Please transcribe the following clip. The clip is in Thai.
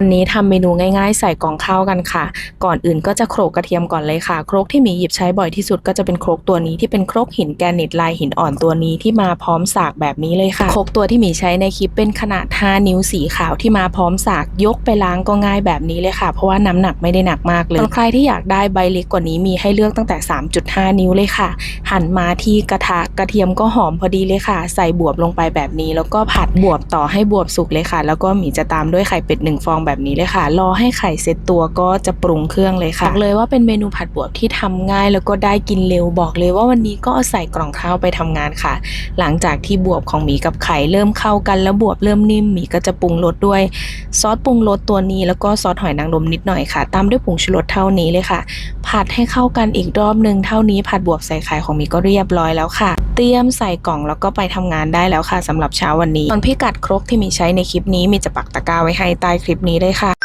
วันนี้ทำเมนูง่ายๆ ใส่กล่องข้าวกันค่ะ ก่อนอื่นก็จะโขลกกระเทียมก่อนเลยค่ะโครกที่หมีหยิบใช้บ่อยที่สุดก็จะเป็นโครกตัวนี้ที่เป็นโครกหินแกรนิตลายหินอ่อนตัวนี้ที่มาพร้อมสากแบบนี้เลยค่ะโครกตัวที่หมีใช้ในคลิปเป็นขนาด 5 นิ้วสีขาวที่มาพร้อมสากยกไปล้างก็ง่ายแบบนี้เลยค่ะ เพราะว่าน้ำหนักไม่ได้หนักมากเลยส่วนใครที่อยากได้ใบเล็กกว่านี้มีให้เลือกตั้งแต่ 3.5 นิ้วเลยค่ะ หั่นมาที่กระทะกระเทียมก็หอมพอดีเลยค่ะ ใส่บวบลงไปแบบนี้ แล้วก็ผัดบวบต่อให้บวบสุกเลยค่ะ แล้วก็หมีจะตามด้วยไข่เป็ดหนึ่งฟองแบบนี้เลยค่ะ รอให้ไข่เซ็ตตัวก็จะปรุงเครื่องเลยค่ะบอกเลยว่าเป็นเมนูผัดบวบที่ทำง่าย แล้วก็ได้กินเร็วบอกเลยว่าวันนี้ก็เอาใส่กล่องข้าวไปทำงานค่ะ หลังจากที่บวบของหมีกับไข่เริ่มเข้ากันแล้วบวบเริ่มนิ่มหมีก็จะปรุงรสด้วย ซอสปรุงรสตัวนี้ แล้วก็ซอสหอยนางรมนิดหน่อยค่ะ ตามด้วยผงชูรสเท่านี้เลยค่ะ ผัดให้เข้ากันอีกรอบหนึ่งเท่านี้ผัดบวบใส่ไข่ของหมีก็เรียบร้อยแล้วค่ะ เตรียมใส่กล่องแล้วก็ไปทำงานได้แล้วค่ะสำหรับเช้าวันนี้ส่วนพิกัดครกที่มีใช้ในคลิปนี้มีจะปักตะกร้าไว้ให้ใต้คลิปนี้เลยค่ะ